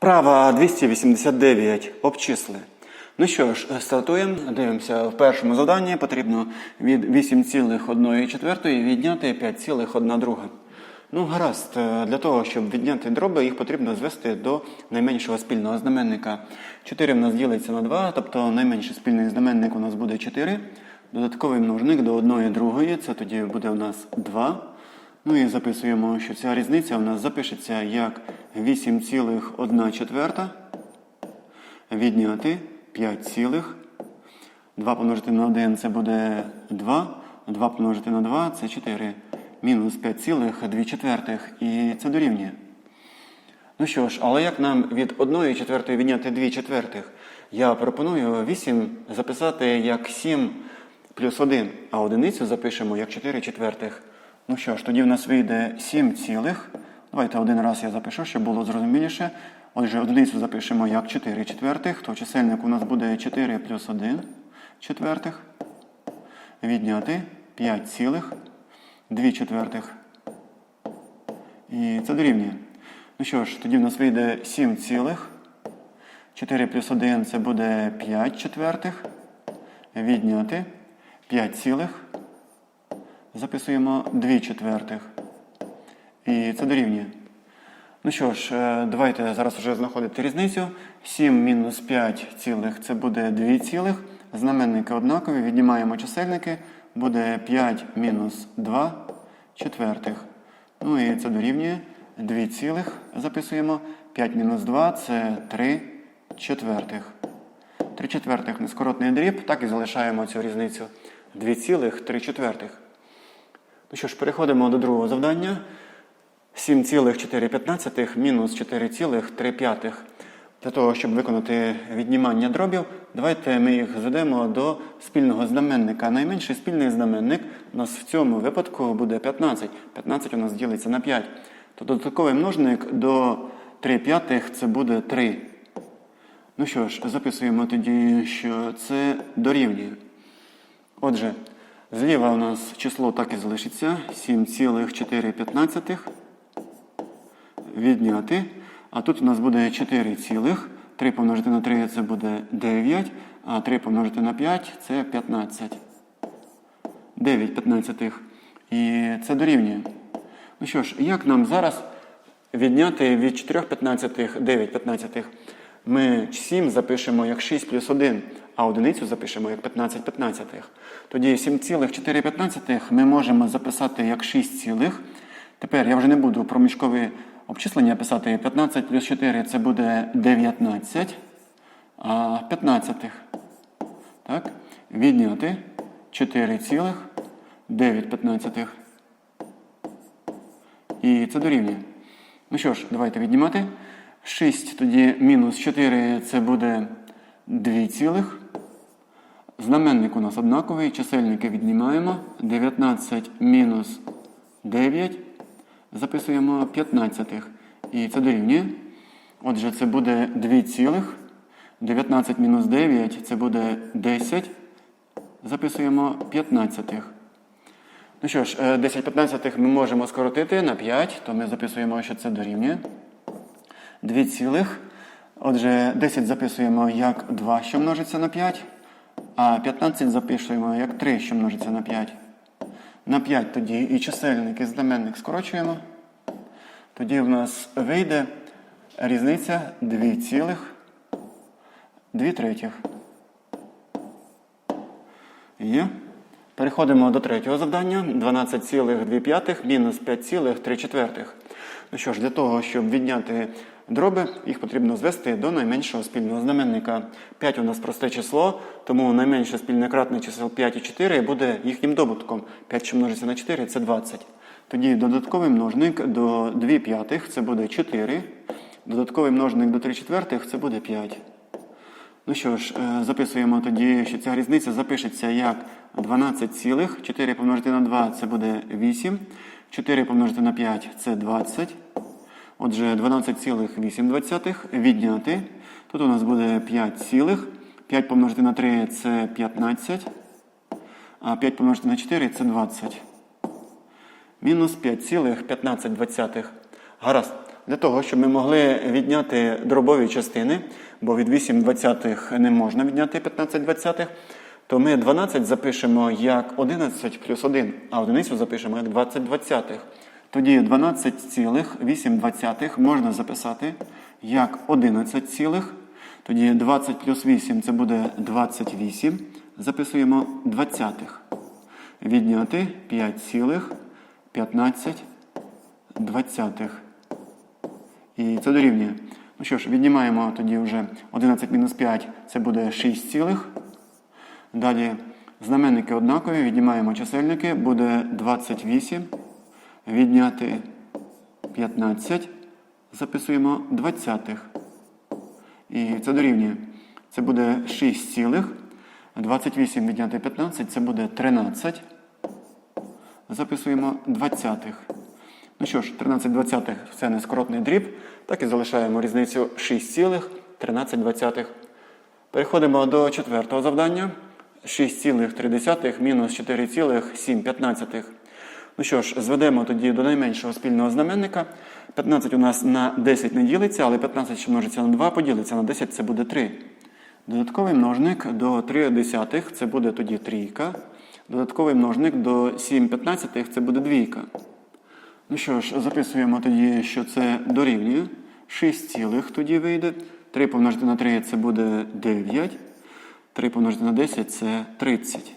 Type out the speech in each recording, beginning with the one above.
Вправа 289. Обчисли. Ну що ж, стартуємо. Дивимося в першому завданні. Потрібно від 8,1 відняти 5,1. Ну, гаразд, Е, для того, щоб відняти дроби, їх потрібно звести до найменшого спільного знаменника. 4 в нас ділиться на 2, тобто найменший спільний знаменник у нас буде 4. Додатковий множник до 1 другої, це тоді буде у нас 2. Ну і записуємо, що ця різниця у нас запишеться як 8,1 четверта відняти 5 цілих. 2 помножити на 1 це буде 2. 2 помножити на 2 це 4. Мінус 5 цілих 2 четвертих. І це дорівнює. Ну що ж, але як нам від 1 четвертої відняти 2 четвертих? Я пропоную 8 записати як 7 плюс 1, а одиницю запишемо як 4 четвертих. Ну що ж, тоді в нас вийде 7 цілих. Давайте один раз я запишу, щоб було зрозуміліше. Отже, одиницю запишемо як 4 четвертих, то чисельник у нас буде 4 плюс 1 четвертих. Відняти 5 цілих, 2 четвертих. І це дорівнює. Ну що ж, тоді в нас вийде 7 цілих. 4 плюс 1 це буде 5 четвертих. Відняти 5 цілих. Записуємо 2 четвертих. І це дорівнює. Ну що ж, е, давайте зараз вже знаходити різницю. 7 мінус 5 цілих це буде 2 цілих. Знаменники однакові. Віднімаємо чисельники. Буде 5 мінус 2 четвертих. Ну і це дорівнює 2 цілих. Записуємо. 5 мінус 2 це 3 четвертих. 3 четвертих нескоротний дріб. Так і залишаємо цю різницю. 2 цілих 3 четвертих. Ну що ж, переходимо до другого завдання. 7,4 мінус 4,3. Для того, щоб виконати віднімання дробів, давайте ми їх зведемо до спільного знаменника. Найменший спільний знаменник у нас в цьому випадку буде 15. 15 у нас ділиться на 5. То додатковий множник до 3 п'ятих це буде 3. Ну що ж, записуємо тоді, що це дорівнює. Отже, зліва у нас число так і залишиться 7,4 відняти. А тут у нас буде 4 цілих. 3 помножити на 3 це буде 9, а 3 помножити на 5 це 15. 9 п'ятнадцятих. І це дорівнює. Ну що ж, як нам зараз відняти від 4 п'ятнадцятих 9 п'ятнадцятих? Ми 7 запишемо як 6 плюс 1, а одиницю запишемо як 15 п'ятнадцятих. Тоді 7,4 ми можемо записати як 6 цілих. Тепер я вже не буду проміжкові обчислення писати. 15 плюс 4 це буде 19, а 15. Так? Відняти 4 цілих 9 п'ятнадцятих. І це дорівнює. Ну що ж, давайте віднімати. 6 тоді мінус 4 це буде 2 цілих. Знаменник у нас однаковий, чисельники віднімаємо. 19 мінус 9. Записуємо 15. І це дорівнює. Отже, це буде 2 цілих. 19 мінус 9 це буде 10. Записуємо 15. Ну що ж, 10 15 ми можемо скоротити на 5, то ми записуємо, що це дорівнює. 2 цілих. Отже, 10 записуємо як 2, що множиться на 5, а 15 записуємо як 3, що множиться на 5. На 5 тоді і чисельник, і знаменник скорочуємо. Тоді в нас вийде різниця 2 цілих 2 третіх. Є. Переходимо до третього завдання. 12,2 мінус 5,3. Ну що ж, для того, щоб відняти дроби, їх потрібно звести до найменшого спільного знаменника. 5 у нас просте число, тому найменше спільне кратне число 5 і 4 буде їхнім добутком. 5, що множиться на 4, це 20. Тоді додатковий множник до 2 п'ятих це буде 4. Додатковий множник до 3 четвертих це буде 5. Ну що ж, е, записуємо тоді, що ця різниця запишеться як 12 цілих. 4 помножити на 2 це буде 8. 4 помножити на 5 це 20. Отже, 12,8 відняти. Тут у нас буде 5 цілих. 5 помножити на 3 це 15. А 5 помножити на 4 це 20. Мінус 5,15. Гаразд. Для того, щоб ми могли відняти дробові частини, бо від 8 двадцятих не можна відняти 15 двадцятих, то ми 12 запишемо як 11 плюс 1, а одиницю запишемо як 20 двадцятих. Тоді 12,8 можна записати як 11 цілих. Тоді 20 плюс 8 це буде 28. Записуємо двадцятих. Відняти 5,15 двадцятих. І це дорівнює. Ну що ж, віднімаємо тоді вже 11 мінус 5, це буде 6 цілих. Далі знаменники однакові, віднімаємо чисельники, буде 28. Відняти 15. Записуємо двадцятих. І це дорівнює. Це буде 6 цілих. 28 відняти 15, це буде 13. Записуємо двадцятих. Ну що ж, 13 двадцятих це не скоротний дріб. Так і залишаємо різницю 6 цілих 13 двадцятих. Переходимо до четвертого завдання. 6,3 мінус 4,7. Ну що ж, зведемо тоді до найменшого спільного знаменника. 15 у нас на 10 не ділиться, але 15, що множиться на 2, поділиться на 10, це буде 3. Додатковий множник до 3 десятих це буде тоді трійка. Додатковий множник до 7 п'ятнадцятих це буде двійка. Ну що ж, записуємо тоді, що це дорівнює. 6 цілих тоді вийде. 3 помножити на 3 це буде 9. 3 помножити на 10 це 30.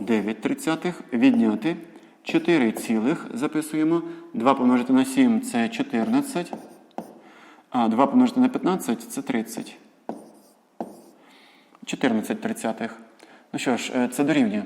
9 тридцятих. Відняти. 4 цілих записуємо. 2 помножити на 7 це 14. А 2 помножити на 15 це 30. 14 тридцятих. Ну що ж, е, це дорівнює.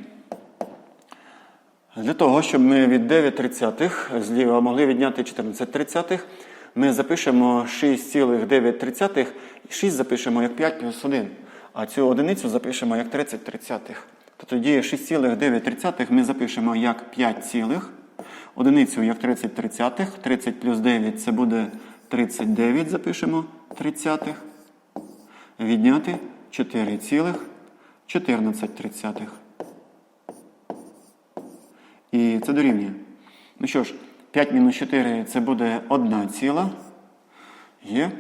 Для того, щоб ми від 9 тридцятих зліва могли відняти 14 тридцятих, ми запишемо 6,9 тридцятих, і 6 запишемо як 5 плюс 1, а цю одиницю запишемо як 30 тридцятих. То тоді 6,9 ми запишемо як 5 цілих, одиницю як 30 тридцятих, 30 плюс 9 це буде 39, запишемо тридцятих, відняти 4 цілих 14 тридцятих. І це дорівнює. Ну що ж, 5 мінус 4 це буде 1 ціла. Є.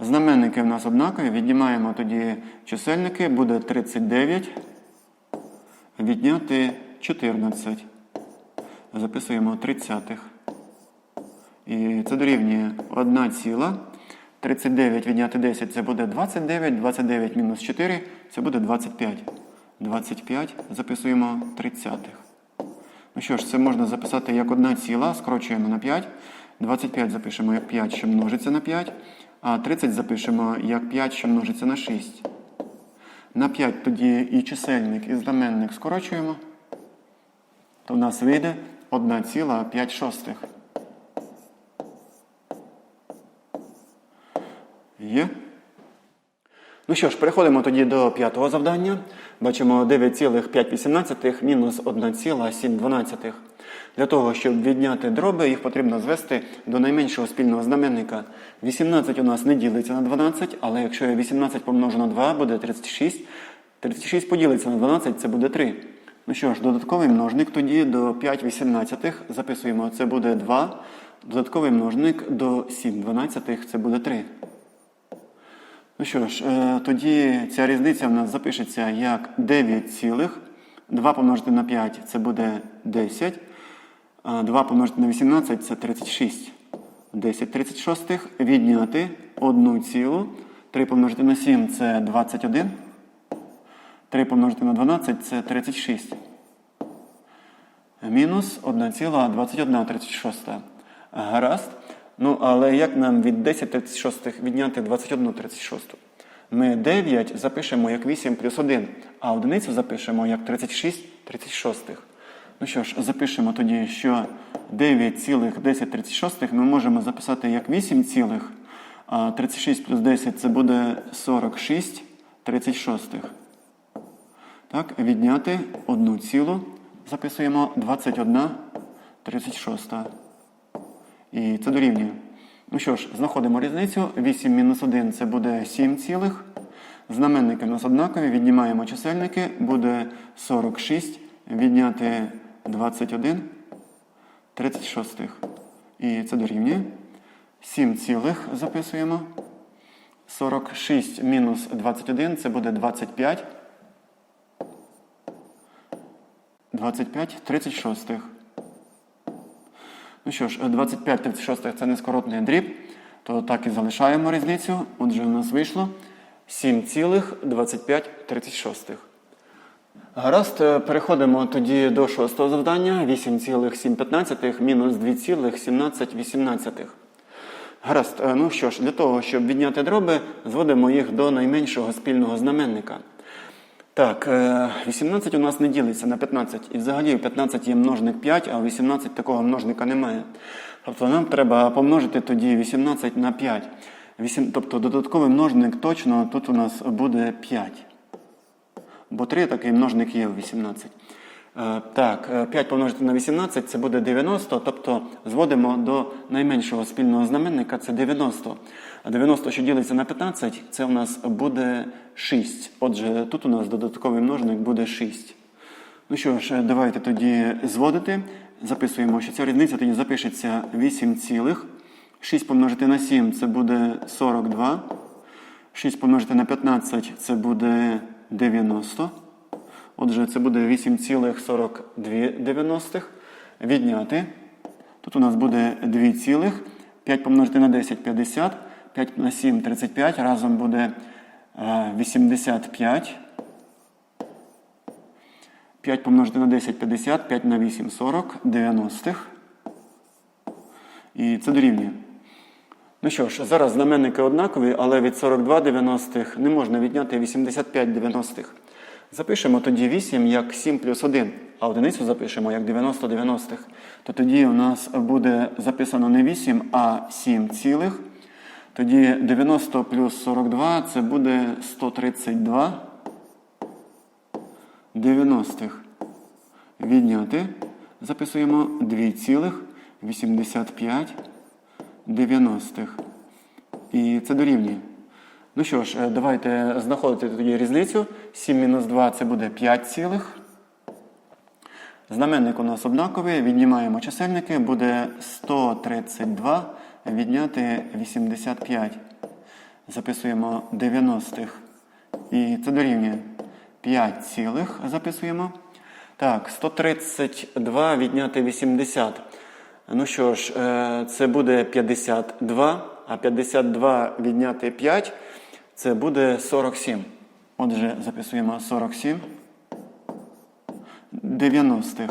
Знаменники в нас однакові. Віднімаємо тоді чисельники, буде 39. Відняти 14. Записуємо 30. І це дорівнює 1 ціла. 39 відняти 10 це буде 29. 29 мінус 4 це буде 25. 25 записуємо 30. Ну що ж, це можна записати як одна ціла, скорочуємо на 5. 25 запишемо як 5, що множиться на 5. А 30 запишемо як 5, що множиться на 6. На 5 тоді і чисельник, і знаменник скорочуємо. То в нас вийде 1,5 шостих. Є? Ну що ж, переходимо тоді до п'ятого завдання. Бачимо 9,518 мінус 1,712. Для того, щоб відняти дроби, їх потрібно звести до найменшого спільного знаменника. 18 у нас не ділиться на 12, але якщо я 18 помножу на 2, буде 36. 36 поділиться на 12, це буде 3. Ну що ж, додатковий множник тоді до 5 18 записуємо, це буде 2. Додатковий множник до 7 12 це буде 3. Ну що ж, е, тоді ця різниця в нас запишеться як 9 цілих. 2 помножити на 5 це буде 10. 2 помножити на 18 це 36. 10 36 відняти 1 цілу. 3 помножити на 7 це 21. 3 помножити на 12 це 36. Мінус 1,21 36. Гаразд. Ну, але як нам від 10 36 відняти 21 36? Ми 9 запишемо як 8 плюс 1, а одиницю запишемо як 36 36. Ну що ж, запишемо тоді, що 9,1036 ми можемо записати як 8 цілих, а 36 плюс 10 це буде 46 36. Так, відняти 1 цілу, записуємо 21 36. І це дорівнює. Ну що ж, знаходимо різницю. 8 мінус 1 це буде 7 цілих. Знаменники у нас однакові, віднімаємо чисельники, буде 46, відняти 21, 36. І це дорівнює. 7 цілих записуємо. 46 мінус 21 це буде 25. 25 36. Ну що ж, 25 36 це нескоротний дріб, то так і залишаємо різницю. Отже, у нас вийшло 7,25 36. Гаразд, е, переходимо тоді до шостого завдання. 8,715 мінус 2,1718. Гаразд, е, ну що ж, для того, щоб відняти дроби, зводимо їх до найменшого спільного знаменника. Так, е, 18 у нас не ділиться на 15. І взагалі в 15 є множник 5, а в 18 такого множника немає. Тобто нам треба помножити тоді 18 на 5. 8, Тобто додатковий множник точно тут у нас буде 5. Бо 3 такий множник є в 18. Е, Так, е, 5 помножити на 18 це буде 90, тобто зводимо до найменшого спільного знаменника це 90. А 90, що ділиться на 15, це у нас буде 6. Отже, тут у нас додатковий множник буде 6. Ну що ж, е, давайте тоді зводити. Записуємо, що ця різниця тоді запишеться 8 цілих. 6 помножити на 7 це буде 42. 6 помножити на 15 це буде 90. Отже, це буде 8,42. Відняти. Тут у нас буде 2 цілих. 5 помножити на 10 50. 5 на 7 35. Разом буде е, 85. 5 помножити на 10 50. 5 на 8 40. 90. І це дорівнює. Ну що ж, зараз знаменники однакові, але від 42 90 не можна відняти 85 90. Запишемо тоді 8 як 7 плюс 1, а одиницю запишемо як 90 90. То тоді у нас буде записано не 8, а 7 цілих. Тоді 90 плюс 42 це буде 132 90. Відняти. Записуємо 2,85 90. І це дорівнює. Ну що ж, е, давайте знаходити тоді різницю. 7 мінус 2 це буде 5 цілих. Знаменник у нас однаковий. Віднімаємо чисельники. Буде 132 відняти 85. Записуємо 90-х. І це дорівнює 5 цілих. Записуємо. Так, 132 відняти 80. Ну що ж, е, це буде 52, а 52 відняти 5 це буде 47. Отже, записуємо 47 90.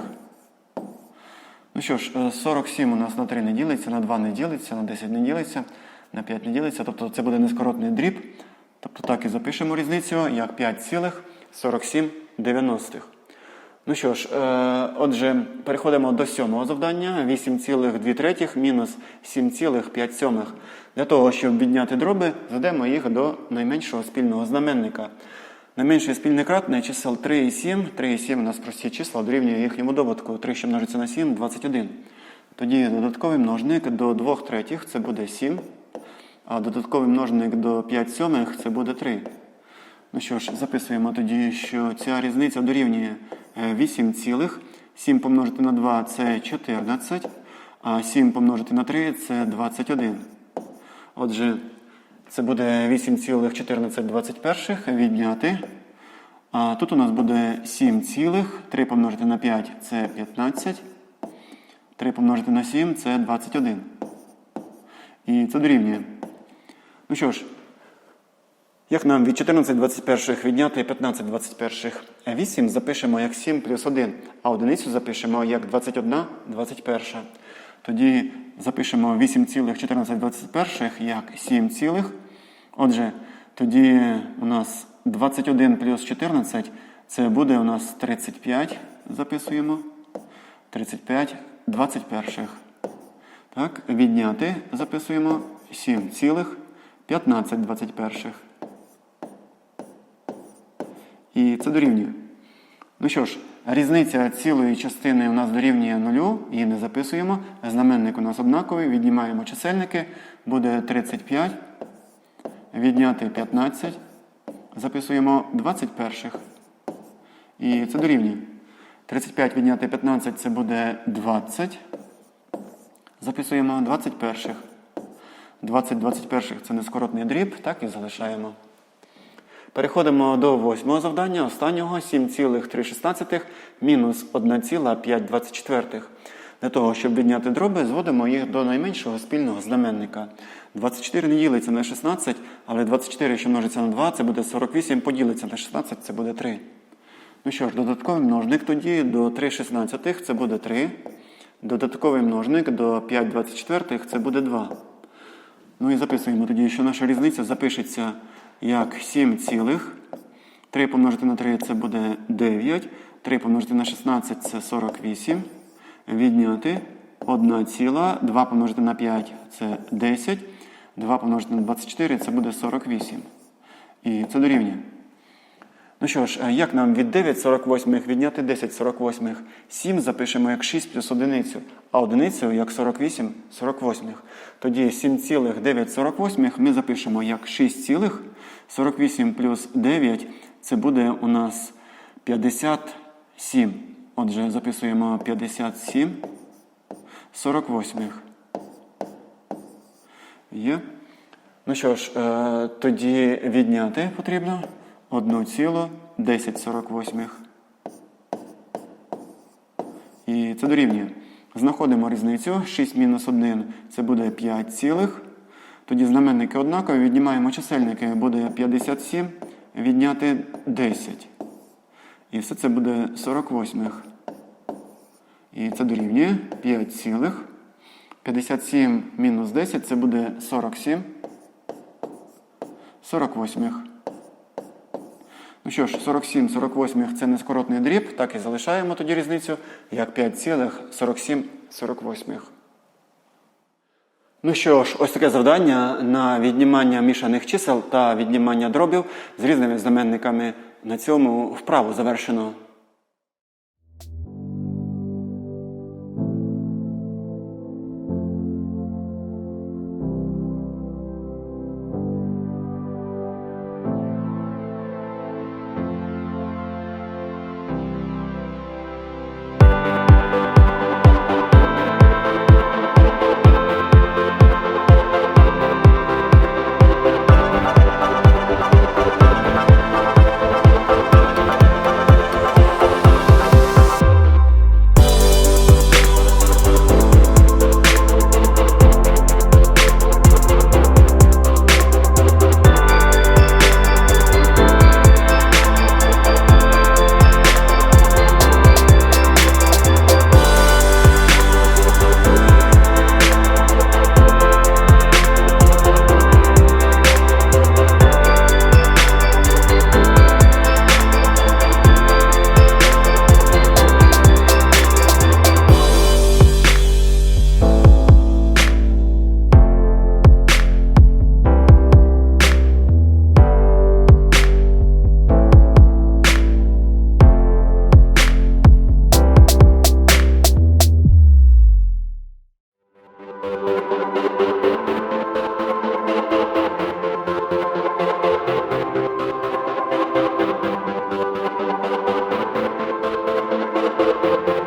Ну що ж, е, 47 у нас на 3 не ділиться, на 2 не ділиться, на 10 не ділиться, на 5 не ділиться. Тобто це буде нескоротний дріб. Тобто так і запишемо різницю як 5,47 90. Ну що ж, е, отже, переходимо до сьомого завдання. 8,2 третіх мінус 7,5 сьомих. Для того, щоб відняти дроби, зведемо їх до найменшого спільного знаменника. Найменший спільний кратний чисел 3 і 7. 3 і 7 у нас прості числа, дорівнює їхньому добутку. 3, що множиться на 7, 21. Тоді додатковий множник до 2 третіх це буде 7. А додатковий множник до 5 сьомих це буде 3. Ну що ж, записуємо тоді, що ця різниця дорівнює 8 цілих. 7 помножити на 2 це 14, а 7 помножити на 3 це 21. Отже, це буде 8,1421 відняти. А тут у нас буде 7 цілих. 3 помножити на 5 це 15. 3 помножити на 7 це 21. І це дорівнює. Ну що ж, як нам від 14 21 відняти 15 21? 8 запишемо як 7 плюс 1, а одиницю запишемо як 21 21. Тоді запишемо 8,14 21 як 7, цілих. Отже, тоді у нас 21 плюс 14 це буде у нас 35. Записуємо. 35 21. Так, відняти записуємо 7 цілих 15 21. І це дорівнює. Ну що ж, різниця цілої частини у нас дорівнює нулю, її не записуємо. Знаменник у нас однаковий, віднімаємо чисельники, буде 35, відняти 15, записуємо 21. І це дорівнює. 35 відняти 15 це буде 20. Записуємо 21. 20 21 це нескоротний дріб, так і залишаємо. Переходимо до восьмого завдання, останнього 7,3 мінус 1,524. Для того, щоб відняти дроби, зводимо їх до найменшого спільного знаменника. 24 не ділиться на 16, але 24, що множиться на 2, це буде 48, поділиться на 16, це буде 3. Ну що ж, додатковий множник тоді до 3 шістнадцятих це буде 3. Додатковий множник до 5 24 це буде 2. Ну і записуємо тоді, що наша різниця запишеться як 7 цілих. 3 помножити на 3 це буде 9. 3 помножити на 16 це 48. Відняти 1 ціла. 2 помножити на 5 це 10. 2 помножити на 24 це буде 48. І це дорівнює. Ну що ж, е, як нам від 9 48 відняти 10 48? 7 запишемо як 6 плюс одиницю, а одиницю як 48 48. Тоді 7,948 ми запишемо як 6,48 плюс 9 це буде у нас 57. Отже, записуємо 57 48. Є. Ну що ж, е, тоді відняти потрібно 1,1048. І це дорівнює. Знаходимо різницю. 6 мінус 1 це буде 5 цілих. Тоді знаменники однакові, віднімаємо чисельники, буде 57, відняти 10. І все це буде 48. І це дорівнює 5 цілих. 57 мінус 10 це буде 47. 48. Ну що ж, 47, 48 це нескоротний дріб, так і залишаємо тоді різницю як 5,47 48. Ну що ж, ось таке завдання на віднімання мішаних чисел та віднімання дробів з різними знаменниками. На цьому вправу завершено. thank you